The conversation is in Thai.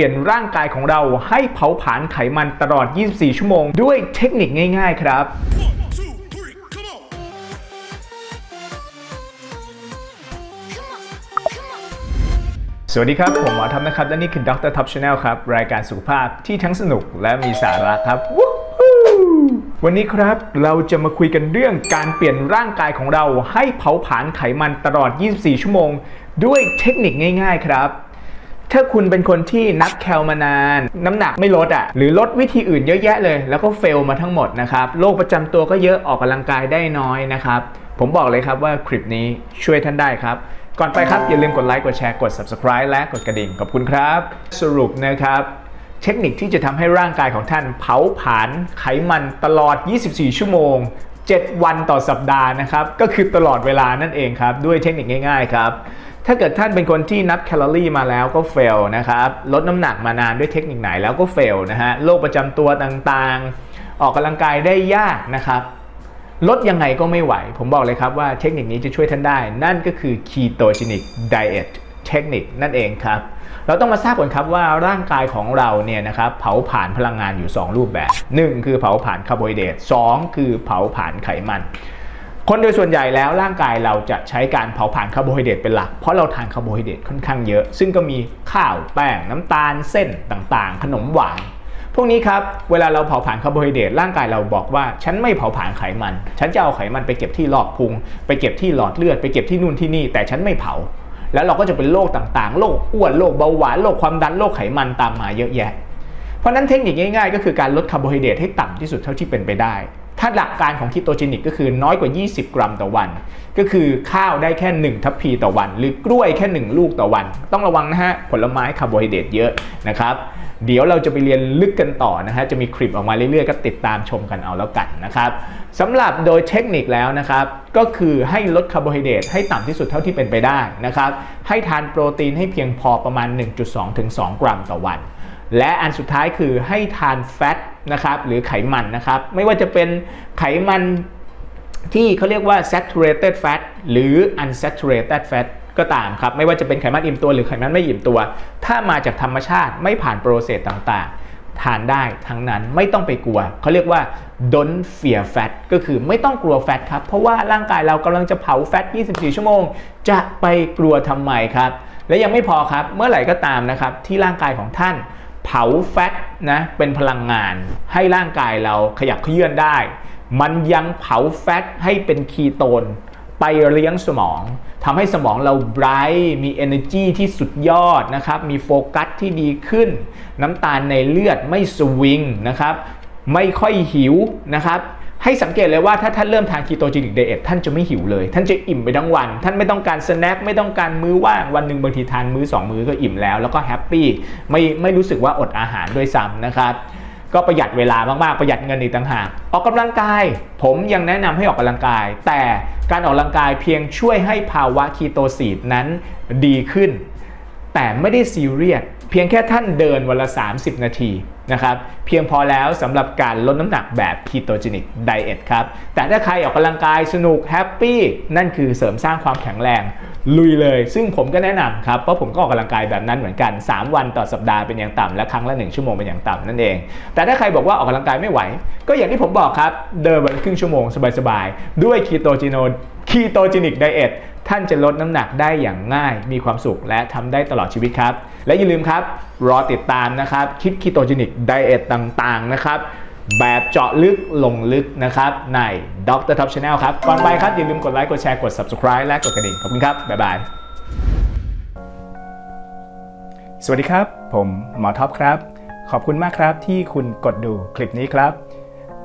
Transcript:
ปลี่ยนร่างกายของเราให้เผาผลาญไขมันตลอด 24 ชั่วโมง ด้วยเทคนิคง่าย ๆ ครับสวัสดีครับ ผมหมอทัพนะครับ และนี่คือดรท็อปชาแนลครับ รายการสุขภาพที่ทั้งสนุกและมีสาระครับวันนี้ครับเราจะมาคุยกันเรื่องการเปลี่ยนร่างกายของเราให้เผาผลาญไขมันตลอด 24 ชั่วโมง ด้วยเทคนิคง่าย ๆ ครับ ถ้าคุณเป็นคนที่นับแคลมานาน น้ำหนักไม่ลดอะ่ะหรือลดวิธีอื่นเยอะแยะเลย แล้วก็เฟลมาทั้งหมดนะครับโรคประจำตัวก็เยอะออกกำลังกายได้น้อยนะครับผมบอกเลยครับว่าคลิปนี้ช่วยท่านได้ครับ ก่อนไปครับ อย่าลืมกดไลค์กดแชร์กด subscribe และกดกระดิ่งขอบคุณครับ สรุปนะครับเทคนิคที่จะทำให้ร่างกายของท่านเผาผลาญไขมันตลอด 24 ชั่วโมง 7 วันต่อสัปดาห์นะครับ ก็คือตลอดเวลานั่นเองครับ ด้วยเทคนิคง่ายๆครับ ถ้าเกิดท่านเป็นคนที่นับแคลอรี่มาแล้วก็เฟลนะครับลดน้ำหนักมานานด้วยเทคนิคไหนแล้วก็เฟลนะฮะโรคประจำตัวต่างๆ ออกกำลังกายได้ยากนะครับ ลดยังไงก็ไม่ไหว ผมบอกเลยครับว่าเทคนิคนี้จะช่วยท่านได้ นั่นก็คือ ketogenic diet เทคนิคนั่นเองครับ เราต้องมาทราบก่อนครับว่าร่างกายของเราเนี่ยนะครับเผาผลาญพลังงานอยู่ 2 รูปแบบ 1 คือเผาผลาญคาร์โบไฮเดรต2คือเผาผลาญไขมัน คนโดยส่วนใหญ่แล้วร่างกายเราจะใช้การเผาผลาญคาร์โบไฮเดรตเป็นหลัก เพราะเราทานคาร์โบไฮเดรตค่อนข้างเยอะ ซึ่งก็มีข้าวแป้งน้ำตาลเส้นต่างๆ ขนมหวาน พวกนี้ครับ เวลาเราเผาผลาญคาร์โบไฮเดรตร่างกายเราบอกว่า ฉันไม่เผาผลาญไขมัน ฉันจะเอาไขมันไปเก็บที่หลอดพุง ไปเก็บที่หลอดเลือด ไปเก็บที่นู่นที่นี่ แต่ฉันไม่เผา แล้วเราก็จะเป็นโรคต่างๆ โรคอ้วน โรคเบาหวาน โรคความดัน โรคไขมันตามมาเยอะแยะ เพราะนั้นเทคนิคง่ายๆ ก็คือการลดคาร์โบไฮเดรตให้ต่ำที่สุดเท่าที่เป็นไปได้ ถ้าหลักการของคีโตเจนิกก็คือน้อยกว่า 20 กรัมต่อวัน ก็คือข้าวได้แค่ 1 ทัพพีต่อวัน หรือกล้วยแค่ 1 ลูกต่อวัน ต้องระวังนะฮะ ผลไม้คาร์โบไฮเดรตเยอะนะครับ เดี๋ยวเราจะไปเรียนลึกกันต่อนะฮะ จะมีคลิปออกมาเรื่อยๆ ก็ติดตามชมกันเอาแล้วกันนะครับสำหรับโดยเทคนิคแล้วนะครับ ก็คือให้ลดคาร์โบไฮเดรตให้ต่ำที่สุดเท่าที่เป็นไปได้นะครับให้ทานโปรตีนให้เพียงพอประมาณ 1.2 ถึง 2 กรัมต่อวัน และอันสุดท้ายคือให้ทานแฟต นะครับหรือไขมันนะครับไม่ว่าจะเป็นไขมันที่เขาเรียกว่า saturated fat หรือ unsaturated fat ก็ตามครับไม่ว่าจะเป็นไขมันอิ่มตัวหรือไขมันไม่อิ่มตัว ถ้ามาจากธรรมชาติไม่ผ่านโปรเซสต่างๆ ทานได้ทั้งนั้นไม่ต้องไปกลัว เขาเรียกว่า don't fear fat ก็คือไม่ต้องกลัวแฟตครับ เพราะว่าร่างกายเรากำลังจะเผาแฟต 24 ชั่วโมง จะไปกลัวทำไมครับ และยังไม่พอครับเมื่อไหร่ก็ตามนะครับที่ร่างกายของท่าน เผาแฟตนะเป็นพลังงานให้ร่างกายเราขยับเขยื่อนได้ มันยังเผาแฟตให้เป็นคีโตน ไปเลี้ยงสมองทำให้สมองเราไบรท์มี energy ที่สุดยอดนะครับ มีโฟกัสที่ดีขึ้น น้ำตาลในเลือดไม่สวิงนะครับ ไม่ค่อยหิวนะครับ ให้สังเกตเลยว่าถ้าท่านเริ่มทานคีโตจินิกไดเอทท่านจะไม่หิวเลย ท่านจะอิ่มไปทั้งวัน ท่านไม่ต้องการสแน็คไม่ต้องการมื้อว่างวันหนึ่งบางทีทานมื้อสองมื้อก็อิ่มแล้ว แล้วก็แฮปปี้ไม่ไม่รู้สึกว่าอดอาหารด้วยซ้ำนะครับก็ประหยัดเวลามาก ๆ ประหยัดเงินอีกต่างหาก ออกกำลังกาย ผมยังแนะนำให้ออกกำลังกาย แต่การออกกำลังกายเพียงช่วยให้ภาวะคีโตซีดนั้นดีขึ้น แต่ไม่ได้ซีเรียส เพียงแค่ท่านเดินวันละ 30 นาทีนะครับเพียงพอแล้วสำหรับการลดน้ำหนักแบบ ketogenic diet ครับ แต่ถ้าใครออกกำลังกายสนุกแฮปปี้นั่นคือเสริมสร้างความแข็งแรง ลุยเลย ซึ่งผมก็แนะนำครับ เพราะผมก็ออกกำลังกายแบบนั้นเหมือนกัน 3 วันต่อสัปดาห์เป็นอย่างต่ำและครั้งละ 1 ชั่วโมงเป็นอย่างต่ำนั่นเอง แต่ถ้าใครบอกว่าออกกำลังกายไม่ไหว ก็อย่างที่ผมบอกครับเดินวันครึ่งชั่วโมงสบายๆด้วย ketogenic ketogenic diet ท่านจะลดน้ำหนักได้อย่างง่าย มีความสุขและทำได้ตลอดชีวิตครับ และอย่าลืมครับ รอติดตามนะครับคลิป ketogenic diet ต่างๆ นะครับ แบบเจาะลึกลงลึกนะครับ ใน Dr. Top Channel ครับ ก่อนไปครับ อย่าลืมกดไลค์ กดแชร์ กด subscribe และกดกระดิ่ง ขอบคุณครับ บ๊ายบาย สวัสดีครับ ผมหมอท็อปครับ ขอบคุณมากครับที่คุณกดดูคลิปนี้ครับ